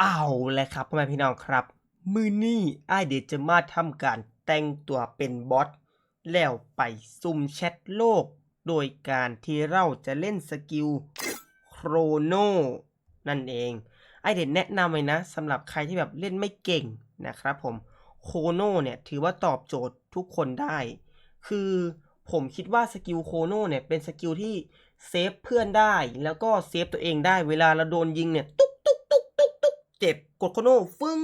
เอาเลยครับพ่อแม่พี่น้องครับ มือนี้อ้ายเดยจะมาทำการแต่งตัวเป็นบอทแล้วไปซุ่มแชทโลก โดยการที่เราจะเล่นสกิลโครโนนั่นเอง ไอเดนแนะนำเลยนะสำหรับใครที่แบบเล่นไม่เก่งนะครับผมโคโนเนี่ยถือว่าตอบโจทย์ทุกคนได้ คือผมคิดว่าสกิลโคโนเนี่ยเป็นสกิลที่เซฟเพื่อนได้ แล้วก็เซฟตัวเองได้เวลาเราโดนยิงเนี่ยตุ๊กตุ๊กตุ๊กตุ๊กตุ๊ก เจ็บกดโคโนฟึ้ง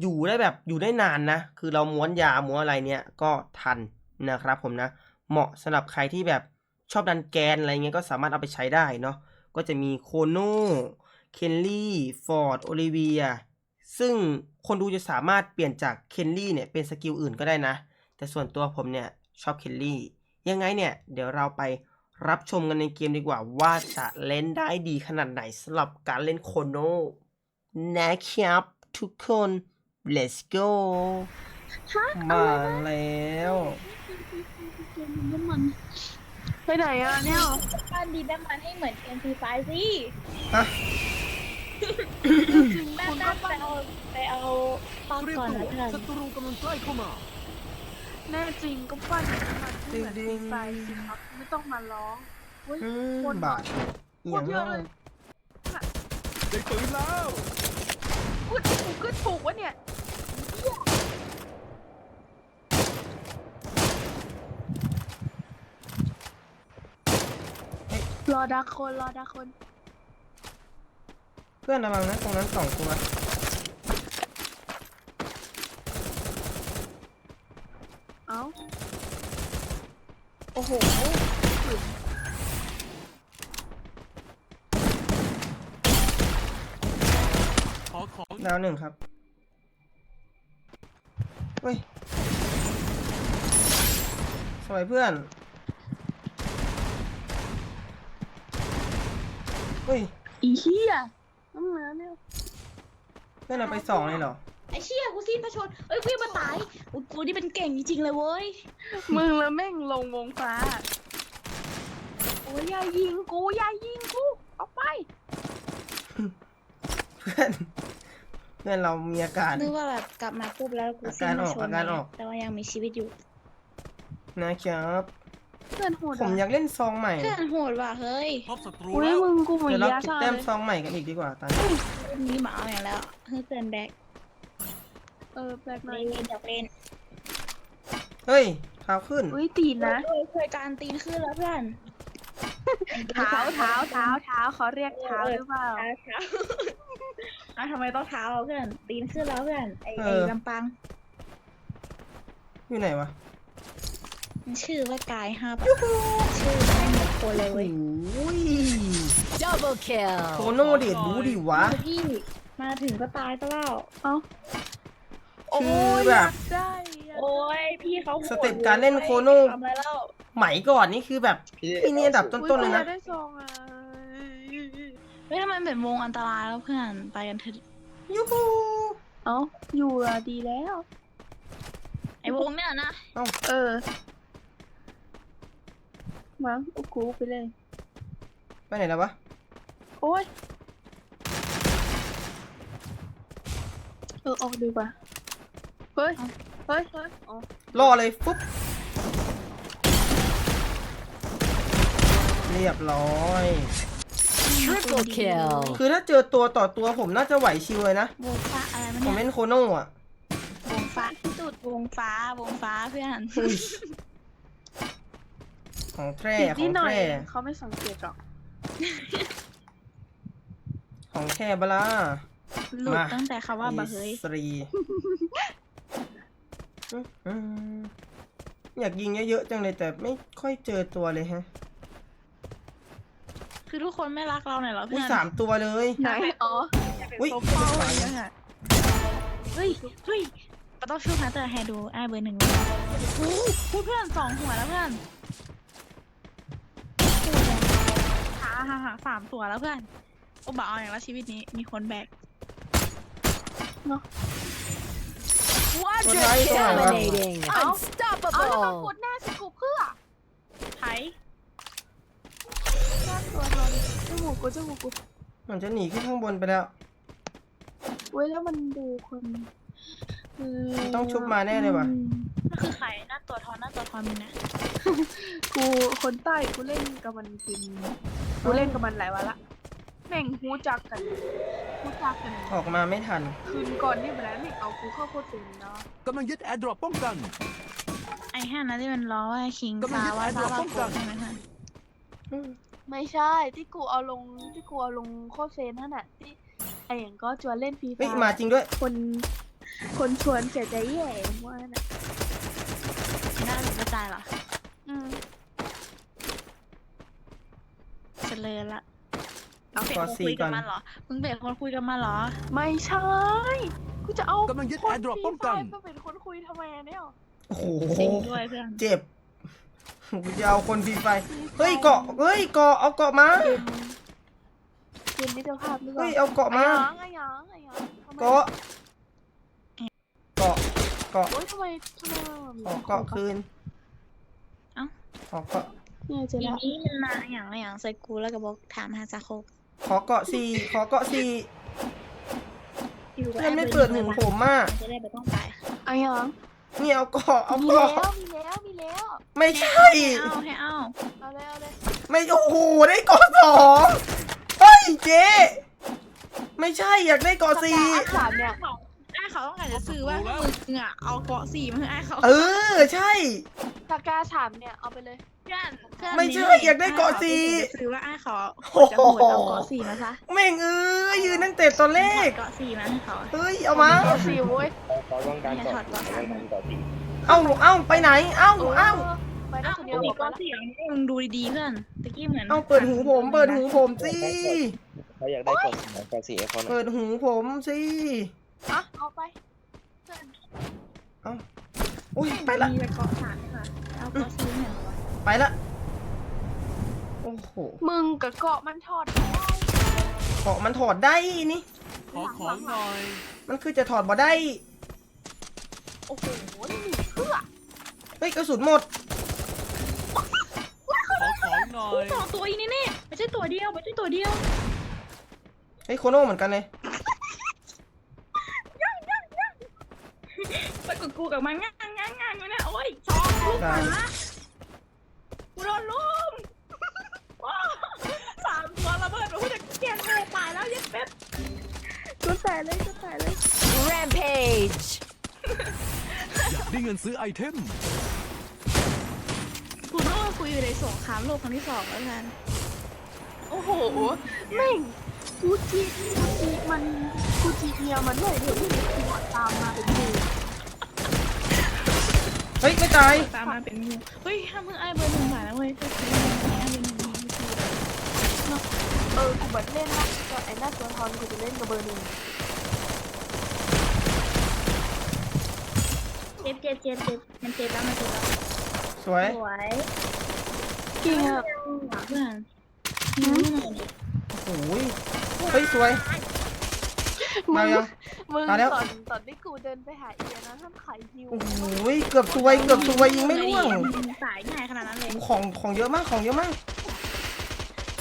อยู่ได้แบบอยู่ได้นานนะ คือเราม้วนยาม้วนอะไรเนี่ยก็ทันนะครับผมนะ เหมาะสำหรับใครที่แบบชอบดันแกนอะไรเงี้ยก็สามารถเอาไปใช้ได้เนาะก็จะมีโคโน่เคนลี่ฟอร์ดโอลิเวียซึ่งคนดูจะสามารถเปลี่ยนจากเคนลี่เนี่ยเป็นสกิลอื่นก็ได้นะ แต่ส่วนตัวผมเนี่ยชอบเคนลี่ยังไงเนี่ย เดี๋ยวเราไปรับชมกันในเกมดีกว่าว่าจะเล่นได้ดีขนาดไหนสำหรับการเล่นโคโน นะครับทุกคน let's go มาแล้วน้ำมันไปไหนอะเนี่ยบ้านดีน้ำมันให้เหมือน MP5 สิฮะแม่ตั้งไปเอาไปเอาปลั๊กเรียกก่อนตัวนะเพื่อนศัตรูกำลังใกล้เข้ามาแน่จริงก็ปั้นน้ำมันให้เหมือนจริดีงๆไซน์สิครับไม่ต้องมาร้องเฮ้ยอืคมนบาทเอียงโคตรเยอะเลยได้ปืนแล้ว พูดถูกขึ้นถูกวะเนี่ยรอดักคนรอดักคน เพื่อนระวังนะตรงนั้นสองตัวเอ้าโอ้โห ขอของ ดาวหนึ่งครับ เฮ้ย สวยเพื่อน เฮ้ย อีเหี้ยน้ำมันเนี่ยเพื่อนเอาไปสองเลยเหรอ ไอ้เชี่ยกูสิ้นพระชนเอ้ยกูยังมาตายอุ๊ยกูนี่เป็นเก่งจริงๆเลยเว้ย มึงแล้วแม่งลงวงฟ้า โอ้ยอย่ายิงกูอย่ายิงกูออกไป เพื่อน เพื่อนเรามีอาการ นึกว่าแบบกลับมาปุ๊บแล้วกูอาสิ้การนพอระอกชนอาการออก แต่ว่ายังมีชีวิตอยู่ นะครับ เพื่อนโหดผมอยากเล่นซองใหม่ เพื่อนโหดว่ะเฮ้ยพบศัตรูอุ้ยแล้ว มึงกูเหมือนเดี๋ยวเรายาเก็บชาแต้มเลยซองใหม่กันอีกดีกว่าตอนรุ่นนี้หมาเอาอย่างแล้วเฮ้ยเพื่อนแบกเออแปลกหน่เล่อยนอยากเล่นเฮ้ยเท้าขึ้น อุ้ยตีนนะเคยเคยการตีนขึ้นแล้วเพื่อน เท้าเท้าเท้าเท้าเขาเรียกเท้าหรือเปล่าเท้าเท้าอะทำไมต้องเท้าเพื่อนตีนขึ้นแล้วเพื่อนไอ้เอไอ้อ ลำปังอยู่ไหนวะมันชื่อว่ากายฮับชื่อไม่เหมือนคนเลยเว้ยโอ้ย Double kill. โคโน่เดดรู้ดิวะ พี่มาถึงก็ตายซะแล้วเอ้าโอ้คือยอแบบยากได้อยากโอ้ยพี่เขาโหดสเต็ปการเล่นโคโน่ ทำอะไรแล้ว ไหมก่อนนี่คือแบบพี่นี่อันดับต้นๆเลยอุ๊นะกูอากได้ซองอะเฮ้ยทำไมเป็นวงอันตรายแล้วเพื่อนไปกันเถอะยูฮูเอ้าอยู่อะดีแล้ว ไอ้วงเนี่ยนะเออมั้งโอ้โหไปเลย ไปไหนแล้ววะ โอ้ยเออออกดีกว่าเฮ้ยเฮ้ยเฮ้ยอ๋อรอเลยปุ๊บ เรียบร้อย Triple kill. คือถ้าเจอตัวต่อตัวผมน่าจะไหวชิวเลยนะ วงฟ้าอะไรมันผมเนี่ยเล่นโคโน่อะวงฟ้าสุดวงฟ้าวงฟ้าเพื่อนอุ้ยของแท้ติดขนิอดงหน่อยแท้เขาไม่สังเกตหรอกของแท้บลา หลุดมา ตั้งแต่คำว่าบะเฮยสรีอืมอยากยิงเยอะๆจังเลยแต่ไม่ค่อยเจอตัวเลยฮะ คือทุกคนไม่รักเราหน่อยเหรออุ้เพื่ยอนสามตัวเลย ไหนอ๋ออุ้ยโซฟาอะไรเงี้ยเฮ้ยเฮ้ยเราต้องช่วยพัตเตอร์แฮดูไอ้เบอร์หนึ่งโอ้โหพูดเพื่อนสองหัวแล้วเพื่อนขาฮ่าฮ่าสามตัวแล้วเพื่อนโอ้บ่เอาอย่างละชีวิตนี้มีคนแบก Quadra Right, right, right. dominating. เอาแล้วมันก Unstoppable. ดหน้าสกูเพื่อ ไทย หน้าตัวเราจมูกกูจมูกกูมันจะหนีขึ้นข้างบนไปแล้ว เว้ยแล้วมันดูคนเต้องชุบมาแน่เลยว่ะมันคือใครหน้าตัวทอนหน้าตัวทอนมึงนะ กูคนใต้กูเล่นกับมันกินกูเล่นกับมันหลายวันละแม่งหูจักกันหูจักกันออกมาไม่ทัน คืนก่อนนี่ไปแล้วนี่เอากูเข้าโคตรเต็มเนาะกำลังยึดแอร์ดรอปป้องกัน ไอ้ห่านะที่มันล้อว่าคิงกำลังซาว่ายึดซาแอร์ดรอปว่าป้องกันใช่ไหมคะ ไม่ใช่ที่กูเอาลงที่กูเอาลงโคตรเซนนั่นน่ะที่ไอ้อย่างก็ชวนเล่นฟรีไฟเฮ้ยมาจริงด้วย คน คนชวนเสียใจแย่ว่าน่ะหน้าหรือกระจายเหรออืมเฉลยละเอาเป็นขอคนสี่คุยก่กัอบนมันเหรอมึงเป็นคนคุยกับมันเหรอ ไม่ใช่กูจะเอากำลังยึดคน airdrop ฟรีป้องกันไฟมาเป็นคนคุยทำไมอะเนี่ยโอ้โหจริงด้วยเพื่อนเจ็บ กูจะเอาคนฟรีไฟเฮ้ยเกาะเฮ้ยเกาะเอาเกาะมาเกมเกมมิตรภาพหรือเปล่าเฮ้ยเอาเกาะมาไอ้หยังไอ้หยังไอ้หยังทำไมเกาะเกาะเกาะโอ๊ยทำไมทำไมมันมีขอเกาะคืนเอ้าขอเกาะเนี่ยเจอทีแล้วนี้มันมาอย่างไรอย่างใส่กูแล้วก็บอกถามหาซาโคกขอเกาะสี่ขอเกาะสี่อยู่กับเพื่อนไม่แบเปิดหูผมอะมันจะได้ไปต้องไปไอ้หยังนี่เอาเกาะเอามีแล้เกาะวมีแล้วมีแล้ว ไม่ใช่ให้เอาให้เอาเอาเลยเอาเลยไม่โอ้โหได้เกาะสองเฮ้ยเจ๊ไม่ใช่อยากได้เกาะสี่สกาอันสามเนี่ยเขาไอ้เขาต้องการจะซื้อว่าถ้ามึงอะเอาเกาะสี่มาให้ไอ้เขาเออใช่สกาสามเนี่ยเอาไปเลยเพื่อนเพื่อนไม่ใช่อยากได้เกาะสี่ ซื้อว่าไอ้เขาโอ้จะโหหมดเอาเกาะสี่มาซะแม่งเอ้ยยืนตั้งแต่ตอนแรกเกาะสี่มาให้เขาเฮ้ยเอามาเอาสี่เว้ยขอร่วมการเนี่ยต่อถอดเกาะสามมาต่อสี เอ้าเอ้าไปไหน เอ้าเอ้าไปได้อ้าวคนมึเดียวงมีบอกเกาะว่าสี่อย่างนี้มึงดูดีๆเพื่อนตะกี้เหมือนเอ้าเปิดหูผมเปิดหูผมสิเขาอยากได้กดสีกดสีให้เขาหน่อยเปิดหูผมสิอะเอาไปเอ้าอุ้ยไปละมีแต่เกาะสามค่ะเอาเกาะสี่เนี่ยเหรอวะไปละโอ้โหมึงกับเกาะมันถอดไม่ได้เกาะมันถอดได้นี่ขอของหน่อย มันคือจะถอดบ่ได้ โอ้โหนี่หนี เพื่อเฮ้ยกระสุนหมด ขอของหน่อยสองตัวอีนี่นี่ไม่ใช่ตัวเดียวไม่ใช่ตัวเดียวเฮ้ยโคโน่เหมือนกันเลยไปกับกูกับมันงานงานงานอยู่เนี่ยโอ้ยสองลูกได้หมากูโดนลุมว้าวสามตัวระเบิดไปกูจะเกลียดเลยตายแล้วยัดเป็ดก็แต่เลยก็แต่เลย Rampage. อยากได้เงินซื้อไอเทม กูนึกว่ากูอยู่ในสงครามโลกครั้งที่สองแล้วกัน โอ้โหแม่งกูจีกูจีมันกูจีเมียมันเลยเดี๋ยวนี้กูตามมาเป็นหมู่เฮ้ยไม่ตายตามมาเป็นงูเฮ้ยห้ามมึงไอ้เบอร์หนึ่งผ่านนะเว้ยถ้าคือไอ้เบอร์หนึ่งมีวิธีเออกูเหมือนเล่นนะแต่ไอ้หน้าตัวทอนกูจะเล่นกับเบอร์หนึ่ง เจ็บเจ็บเจ็บเจ็บมันเจ็บแล้วมันเจ็บแล้วสวย สวยจริงอะเพื่อนโอ้ยเฮ้ยสวย มางยัง มึงมาแล้ว ตอนตอนที่กูเดินไปหาเอียนะท่านขายฮิวโอ้ยเกือบสวยเกือบสวยยิงไม่ร่วงสายง่ายขนาดนั้นเลยของของเยอะมากของเยอะมาก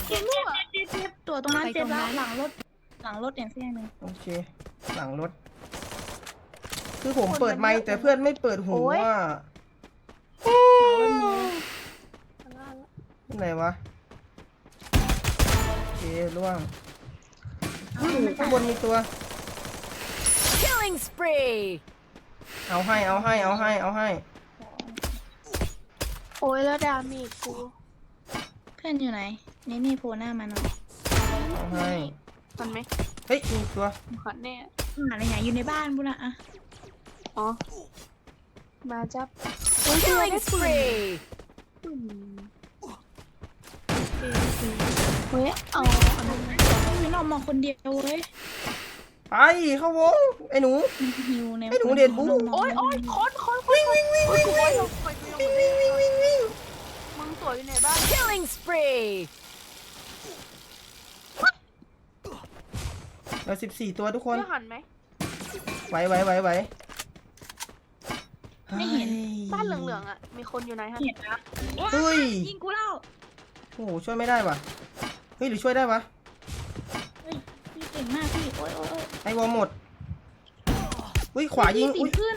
เจ็บเจ็บเจ็บตัวตรงนั้นเจ็บแล้วหลังรถ หลังรถอย่างเสี้ยหนึ่งโอเค หลังรถ คือผมเปิดไมค์แต่เพื่อนไม่เปิดหูว่าหลังรถเมล์ไหนวะโอเคล่วงอื้อข้างบนมีตัว Killing spree. เอาให้เอาให้เอาให้เอาให้โอ้ยแล้วดาเมจกูเพื่อนอยู่ไหนนี่นี่โผล่หน้ามาหน่อยเอาให้มันไหมเฮ้ยมีตัวขอแน่หาอะไรหาอยู่ในบ้านบุญอะอะ อ๋อ มาจับ Killing spree. อืมเฮ้ยเอาอันนั้นไม่นอนมองคนเดียวเว้ยไปเข้าวงไอ้หนูมันหิวในไอ้หนูเด็ดบู๊โอ้ยโอ้ยคนคนวิ่งวิ่งวิ่งวิ่งวิ่งวิ่งวิ่งวิ่งวิ่งวิ่งมึงตัวอยู่ไหนบ้าง Killing spree. เราสิบสี่ตัวทุกคน เพื่อหันไหมไหวไหวไหวไหว ไม่เห็น บ้านเหลืองๆอะ มีคนอยู่ไหนฮะ เห็นแล้วเฮ้ย ยิงกูแล้วโอ้โหช่วยไม่ได้วะเฮ้ยหรือช่วยได้วะ เฮ้ยพี่เก่งมากพี่ โอ้ยโอ้ยโอ้ยไอวอลหมดอุ้ยขวายิงสีอุ้ยขึ้น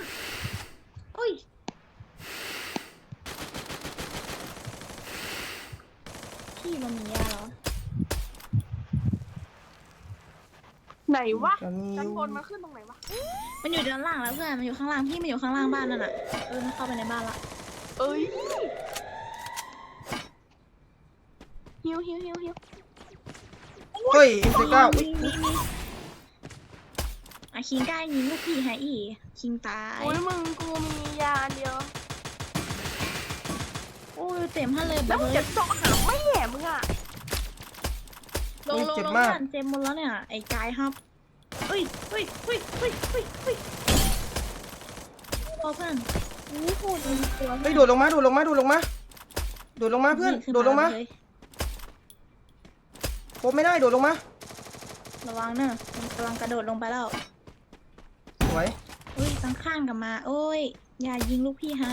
อุ้ยพี่มันมียาเหรอ ไหนวะจะมีชั้นบนมันขึ้นตรงไหนวะ มันอยู่ด้านล่างแล้วเพื่อน มันอยู่ข้างล่างพี่มันอยู่ข้างล่างบ้านนั่นน่ะ เออ มันเข้าไปในบ้านละ เอ้ยฮิวฮิวฮิวฮิวเฮ้ยเอ็มเก้าอุ้ยมีมีมีอะคิงกล้ายิงลูกพี่ให้อี คิงตาย โอ้ยมึงกูมียาอันเดียว โอ้ยเต็มให้เลยแล้วมึงเบิจะร์ดเจาะหาไม่แห่มึงอะ ลงลงลงบ้านเต็มหมดแล้วเนี่ย ไอ้กายครับเฮ้ยเฮ้ยเฮ้ยเฮ้ยเฮ้ยเฮ้ยพอเพื่อนโอ้โหดูตัวเฮ้ยโดดลงมาโดดลงมาโดดลงมาโดดลงมาเพื่อนโดดลงมาเลยโคบไม่ได้โดดลงมาระวังเนอะมันกำลังกระโดดลงไปแล้วสวยอุ้ยตั้งข้างกลับมา โอ้ย อย่ายิงลูกพี่ฮะ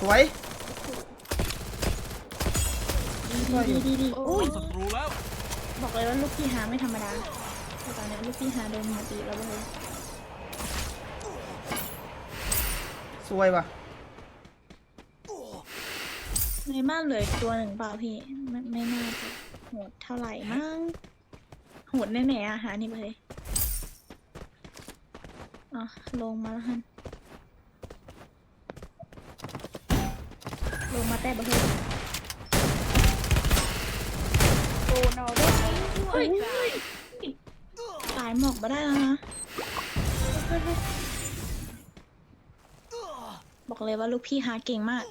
สวย ดีดีดีดีอุ้ยศัตรูแล้ว บอกเลยว่าลูกพี่ฮาไม่ธรรมดาแต่ตอนนี้ลูกพี่ฮาโดนหมดตีแล้วเลยสวยว่ะในบ้านเหลืออีกตัวหนึ่งเปล่าพี่ ไม่ไม่น่าจะโหดเท่าไหร่มั้งโหดแน่ๆอาหารนี่ไปเลยอะลงมาแล้วฮันลงมาแต่บะเฮ้ย โด นเอาด้วยเฮ้ยตายหมอกมาได้แล้วนะบอกเลยว่าลูกพี่หาเก่งมาก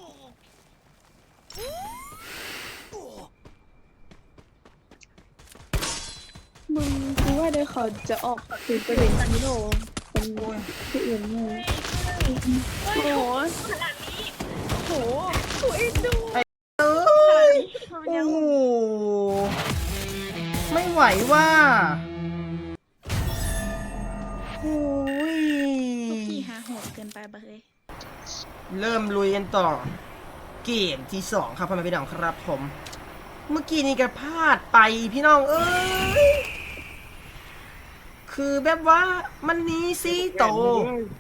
มึงกูว่าเดี๋ยวเขาจะออกคือไปเล่นฮีโร่เป็นที่อื่นมึงโอ้โหโหกูเอ็นดูเอ้ยทำไมโอ้ยังโห ไม่ไหวว่าโอ้ยลูกพี่หาโหดเกินไปบะเฮ้ยเริ่มลุยกันต่อ เกมที่สองครับพ่อแม่พี่น้องครับผม เมื่อกี้นี่ก็พลาดไปพี่น้องเอ้ยคือแบบว่ามันหนี้ซีโต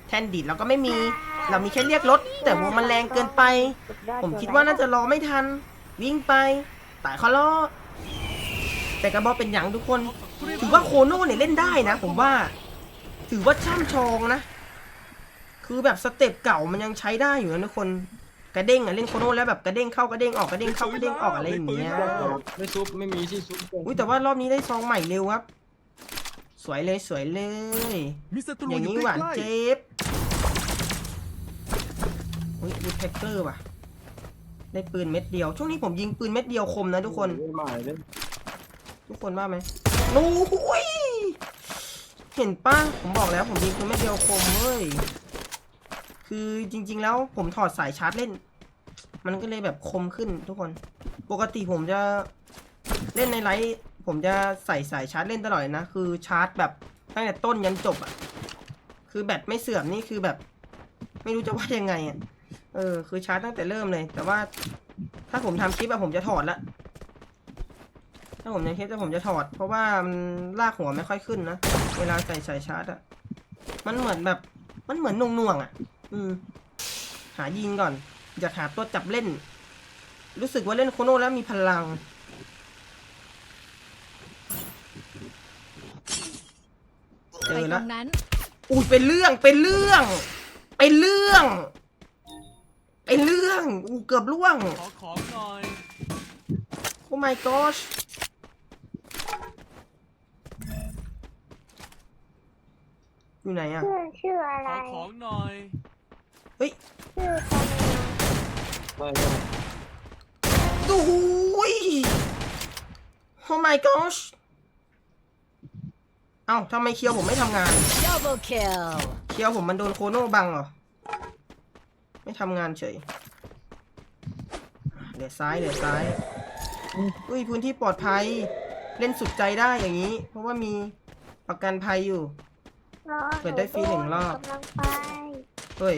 แทนดิดเราก็ไม่มี เรามีแค่เรียกรถ แต่วงมันแรงเกินไป ผมคิดว่าน่าจะรอไม่ทัน วิ่งไปตายเขาล้อ แต่กระบอกเป็นอย่างทุกคน ถือว่าโคโน่เนี่ยเล่นได้นะ ผมว่า ถือว่าช่ำชองนะ คือแบบสเต็ปเก่ามันยังใช้ได้อยู่นะทุกคน กระเด้งอะเล่นโคโน่แล้วแบบกระเด้งเข้ากระเด้งออกกระเด้งเข้ากระเด้งออกอะไรอย่างเงี้ย ไม่ซุปไม่มีที่ซุปอุ้ยแต่ว่ารอบนี้ได้ซองใหม่เร็วครับ สวยเลยสวยเลยมีศัตรูอย่างอยู่นี้หวานใกล้เจ็บอุ้ยบูทแพ็กเกอร์ว่ะได้ปืนเม็ดเดียว ช่วงนี้ผมยิงปืนเม็ดเดียวคมนะทุกคนไม่มาเลย ทุกคนว่าไหมโอ้ยเห็นป้ะผมบอกแล้วผมยิงปืนเม็ดเดียวคมเว้ย คือจริง ๆ แล้วผมถอดสายชาร์จเล่น มันก็เลยแบบคมขึ้นทุกคน ปกติผมจะเล่นในไลฟ์ผมจะใส่สายชาร์จเล่นตลอดเลยนะ คือชาร์จแบบตั้งแต่ต้นยันจบอะคือแบตไม่เสื่อมนี่คือแบบ ไม่รู้จะว่ายังไงอะเออ คือชาร์จตั้งแต่เริ่มเลย แต่ว่าถ้าผมทำคลิปอะผมจะถอดละ ถ้าผมในคลิปจะผมจะถอด เพราะว่ามันลากหัวไม่ค่อยขึ้นนะ เวลาใส่สายชาร์จอะมันเหมือนแบบ มันเหมือนหน่วงๆอะอืม หายิงก่อน อยากหาตัวจับเล่น รู้สึกว่าเล่นโคโน่แล้วมีพลัง เจไปอตรแล้วงนั้น อุ้ยเป็นเรื่องเป็นเรื่อง เป็นเรื่องเป็นเรื่องอู้เกือบล่วง ขอของหน่อย โอ้ my gosh อยู่ไหนอะชื่อชื่ออะไร ขอของหน่อยเฮ้ยชื่อตอนนี้ไม่ไม่ดูยโอ้ my gosh เอ้าทำไมเคียวผมไม่ทำงาน double kill เคียวผมมันโดนโคโน่บังเหรอ ไม่ทำงานเฉยเดี๋ยวซ้ายเดี๋ยวซ้าย อุ้ยพื้นที่ปลอดภัย เล่นสุดใจได้อย่างนี้ เพราะว่ามีประกันภัยอยู่รอ เปิดได้ฟรีหนึ่งรอบเฮ้ย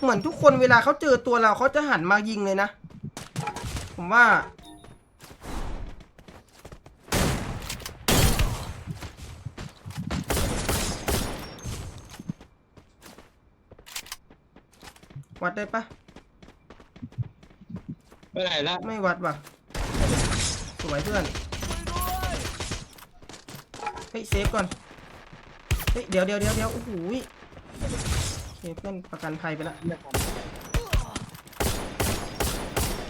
เหมือนทุกคนเวลาเขาเจอตัวเราเขาจะหันมายิงเลยนะ ผมว่า วัดได้ปะไม่ได้ละไม่วัดว่ะ สวยเพื่อนให้เซฟก่อน เฮ้ยเดี๋ยวเดี๋ยวเดี๋ยวเดี๋ยวโอ้โหโอเคเพื่อนประกันภัยไปละ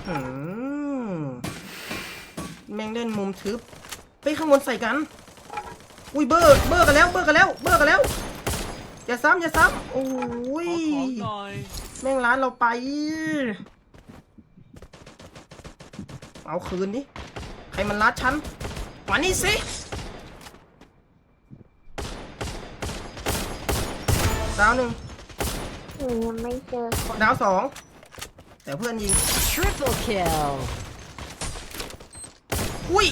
อืมแม่งเล่นมุมทึบเฮ้ยข้างบนใส่กัน อุ้ยเบอร์เบอร์กันแล้วเบอร์กันแล้วเบอร์กันแล้วอย่าซ้ำอย่าซ้ำโอ้ยขอของหน่อยแม่งร้านเราไป เอาคืนดิใครมันรัดฉันมานี่สิ ดาวหนึ่งหนูยังไม่เจอคนดาวสองแต่เพื่อนยิง Triple kill. อุ้ย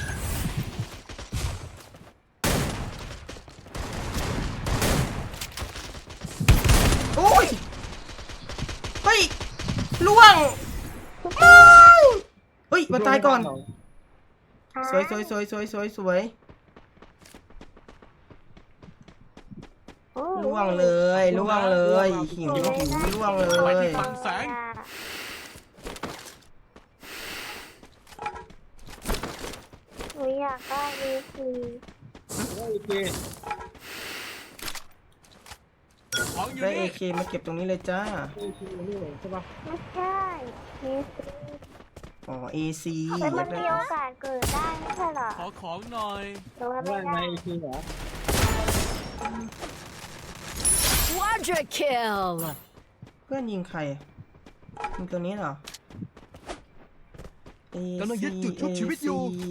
โอ้ย เฮ้ยล่วงไม่เฮ้ยมาตายก่อน สวยสวยสวยสวยสวยสวย ล่วงเลยล่วงเลยหิวหิวล่วงเลไปยที่คลังแสง หนูอยากได้ดีซีโอเคของอยู่ได้เอนี่เคมาเก็บตรงนี้เลยจ้า โอเคนี่ใช่ปะไม่ใช่ดีซีอ๋อเอซีแต่มันมีโอกาสเกิดได้ไม่ใช่เหรอขอของหน่อยหรือว่าว่าไม่ไงได้ คือเหรอ Quadra kill. เพื่อนยิงใครยิงตัวนี้เหรอ AC กำลังยึดจุดชุบชีวิตอยู่ AC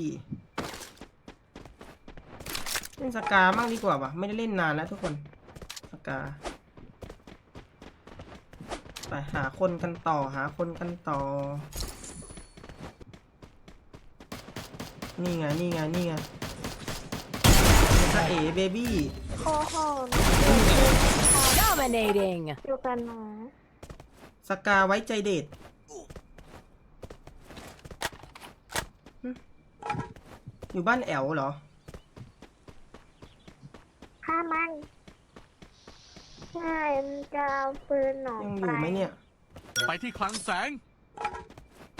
เล่นสกามั่งดีกว่าว่ะ ไม่ได้เล่นนานแล้วทุกคน สกา ไปหาคนกันต่อหาคนกันต่อ นี่ไง นี่ไง นี่ไงจะเอ๋เบบี้ โอ้โห Dominating. อยู่กันหนูสกาไว้ใจเดทหึอยู่บ้านแอลเหรอ ฆ่ามันใช่มันจะเอาปืนหนองยังอไปยู่ไหมเนี่ย ไปที่คลังแสง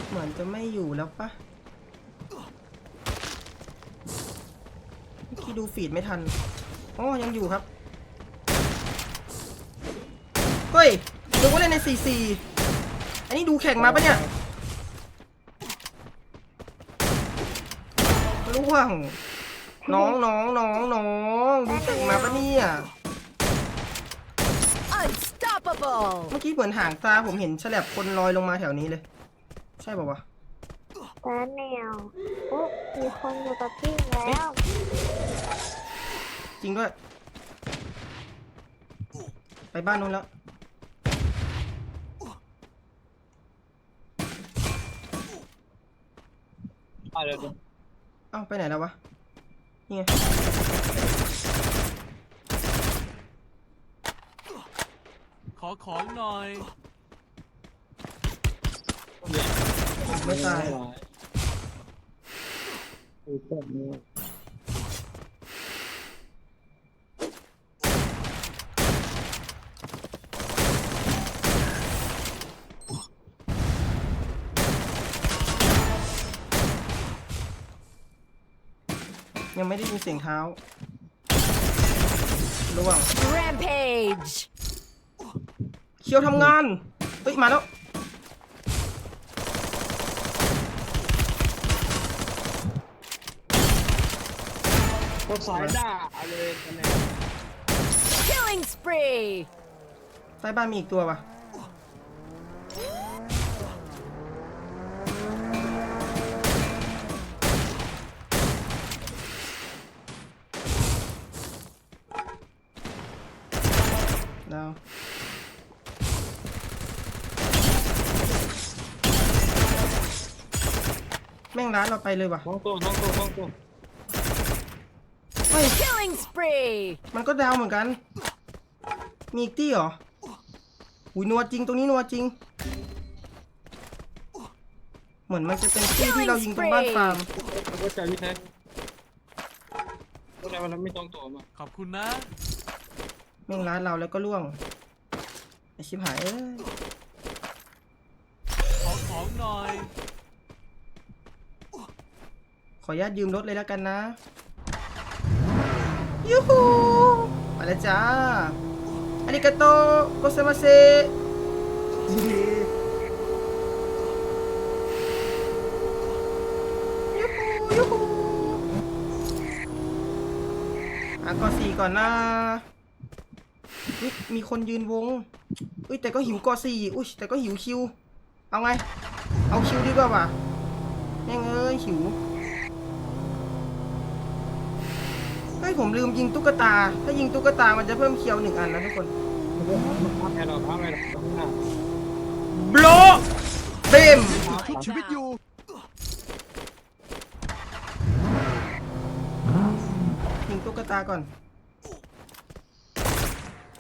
เหมือนจะไม่อยู่แล้วปะเมื่อกี้ดูฟีดไม่ทัน อ๋อ ยังอยู่ครับ เฮ้ยนึกว่าเล่นใน 4 4 อันนี้ดูแข่งมาปะเนี่ยร่วง น้องน้องน้องน้องดูแข่งมาปะเนี่ย Unstoppable. เมื่อกี้เหมือนหางตาผมเห็นฉลับคนลอยลงมาแถวนี้เลย ใช่ป่าวะแต่แนวโอ้มีคนอยู่กับพี่แล้ว จริงด้วย ไปบ้านนู้นแล้ว อะเดี๋ยวเอ้าไปไหนแล้ววะ นี่ไง ขอของหน่อย ไม่ตาย โอ้โห ยังไม่ได้ยินเสียงเท้าระวัง Rampage. เคียวทำงาน เฮ้ย มาแล้วก็สายด่าเอาเลยคะแนน Killing spree. ใต้บ้านมีอีกตัวปะ ร้านเราไปเลยว่ะท้องตัวท้องตัวท้องตัวเฮ้ย Killing spree. มันก็ดาวเหมือนกัน มีอีกตี้เหรออุ้ยนัวจริงตรงนี้นัวจริง เหมือนมันจะเป็นตี้ที่เรายิงตรงบ้านฟาร์มเข้าใจพี่แท็กก็ได้วันนั้นไม่ต้องตัวมาขอบคุณนะ แม่งร้านเราแล้วก็ล่วงไอชิบหายเอ้ยหน่อยข ออนุญาตยืมรถเลยแล้วกันนะยูฮูมาแล้วจ้าอาริกาโตโกเซมาเซยูฮูยูฮูอะกอสี่ก่อนนะมีคนยืนวงอุ้ยแต่ก็หิวกอสี่อุ้ยแต่ก็หิวคิว เอาไง เอาคิวดีกว่าว่ะแม่งเอ้ยหิว เฮ้ยผมลืมยิงตุ๊กตา ถ้ายิงตุ๊กตามันจะเพิ่มเคียวหนึ่งอันนะทุกคนทำไงเราทำไงเราทำไงโบลเบมชุบชีวิตอยู่ยิงตุ๊กตาก่อน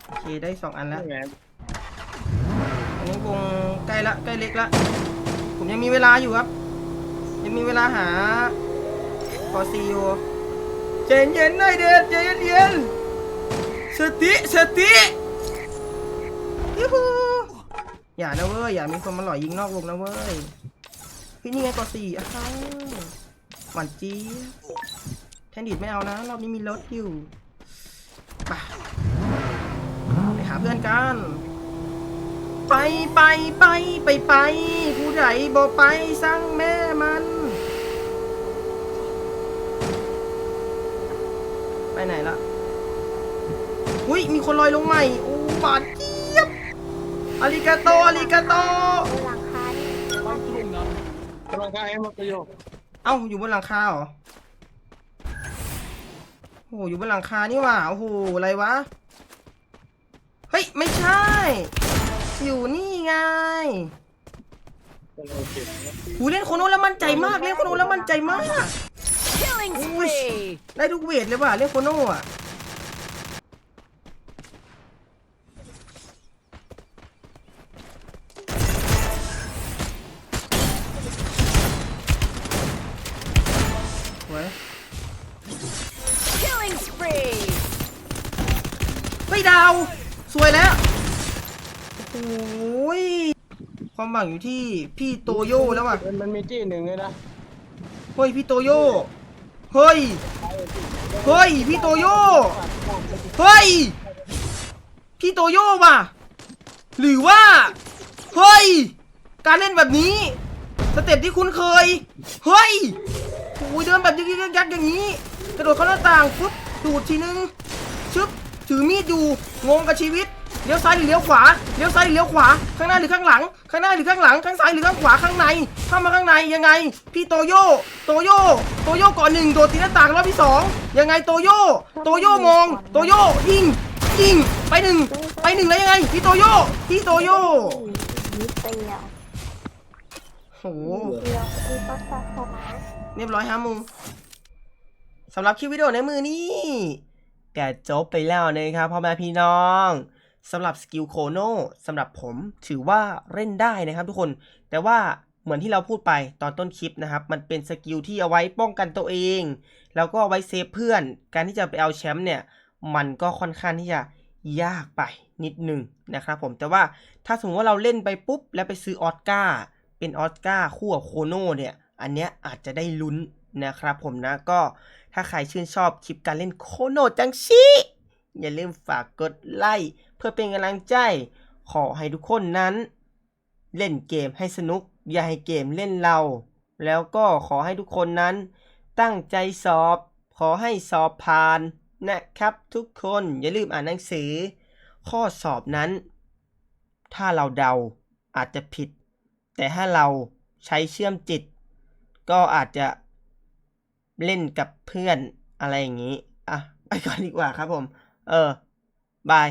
โอเคได้สองอันแล้วทำไงอันนี้วงใกล้ละใกล้เล็กละ ผมยังมีเวลาอยู่ครับ ยังมีเวลาหาพอซีอยู่ ใจเย็นหน่อยเด็ดใจเย็นๆสติสติยูฮูอย่านะเว้ยอย่ามีคนมาหล่อยยิงนอกวงนะเว้ยพี่นี่ไงกอสี่อ้าวหวานจีแทนดิดไม่เอานะรอบนี้มีรถอยู่ไปไปหาเพื่อนกันไปไปไปไปไปผู้ใดบ่ไปสั่งแม่มัน ไปไหนละอุ้ยมีคนลอยลงใหม่โอ้บาดเจี๊ยบอาริกาโตอาริกาโตต้องตรงนั้นกำลังกายให้มันประโยชน์เอ้าอยู่บนหลังคาเหรอโอ้โหอยู่บนหลังคานี่หว่าโอ้โหอะไรวะเฮ้ยไม่ใช่ อยู่นี่ไงกำลังเก็บหูเล่นโคโนแล้วมั่นใจมากเล่นโคโนแล้วมั่นใจมาก Killing spree. ได้ทุกเวทเลยว่ะเล่นโคโนอะสวย Killing spree. เฮ้ยดาว สวยแล้ว โอ้ย ความหวังอยู่ที่พี่โตโย่แล้วว่ะมันมันมีจี้หนึ่งเลยนะ เฮ้ยพี่โตโย่ เฮ้ย เฮ้ย พี่โตโย่เฮ้ย พี่โตโย่ว่ะ หรือว่า เฮ้ย การเล่นแบบนี้ สเต็ปที่คุ้นเคย เฮ้ยโอ้ยเดินแบบยึกยึกยักยักอย่างนี้ กระโดดเข้าหน้าต่างปุ๊บดูดทีนึง ชึบ ถือมีดอยู่ งงกับชีวิต เลี้ยวซ้ายหรือเลี้ยวขวา เลี้ยวซ้ายหรือเลี้ยวขวา ข้างหน้าหรือข้างหลัง ข้างหน้าหรือข้างหลัง ข้างซ้ายหรือข้างขวา ข้างใน เข้ามาข้างในยังไง พี่โตโย่ โตโย่ โตโย่ก่อนหนึ่งโดดตีหน้าต่างรอบที่สองยังไงโตโย่ โตโย่มอง โตโย่ยิง ยิง ไปหนึ่ง ไปหนึ่งแล้วยังไง พี่โตโย่ พี่โตโย่นิดเดียวโหเรียบร้อยฮะมุงสำหรับคลิปวิดีโอในมือนี้แกจบไปแล้วนะครับพ่อแม่พี่น้อง สำหรับสกิลโคโนสำหรับผมถือว่าเล่นได้นะครับทุกคน แต่ว่าเหมือนที่เราพูดไปตอนต้นคลิปนะครับ มันเป็นสกิลที่เอาไว้ป้องกันตัวเอง แล้วก็เอาไว้เซฟเพื่อน การที่จะไปเอาแชมป์เนี่ย มันก็ค่อนข้างที่จะยากไปนิดนึงนะครับผมแต่ว่าถ้าสมมติว่าเราเล่นไปปุ๊บ แล้วไปซื้อออสการ์เป็นออสการ์คู่กับโคโนเนี่ย อันเนี้ยอาจจะได้ลุ้นนะครับผมนะก็ถ้าใครชื่นชอบคลิปการเล่นโคโนจังชิ อย่าลืมฝากกดไลค์เพื่อเป็นกำลังใจ ขอให้ทุกคนนั้น เล่นเกมให้สนุก อย่าให้เกมเล่นเรา แล้วก็ขอให้ทุกคนนั้น ตั้งใจสอบ ขอให้สอบผ่านนะครับทุกคนอย่าลืมอ่านหนังสือ ข้อสอบนั้น ถ้าเราเดาอาจจะผิด แต่ถ้าเราใช้เชื่อมจิต ก็อาจจะเล่นกับเพื่อนอะไรอย่างนี้ อะ ไปก่อนดีกว่าครับผม เออบาย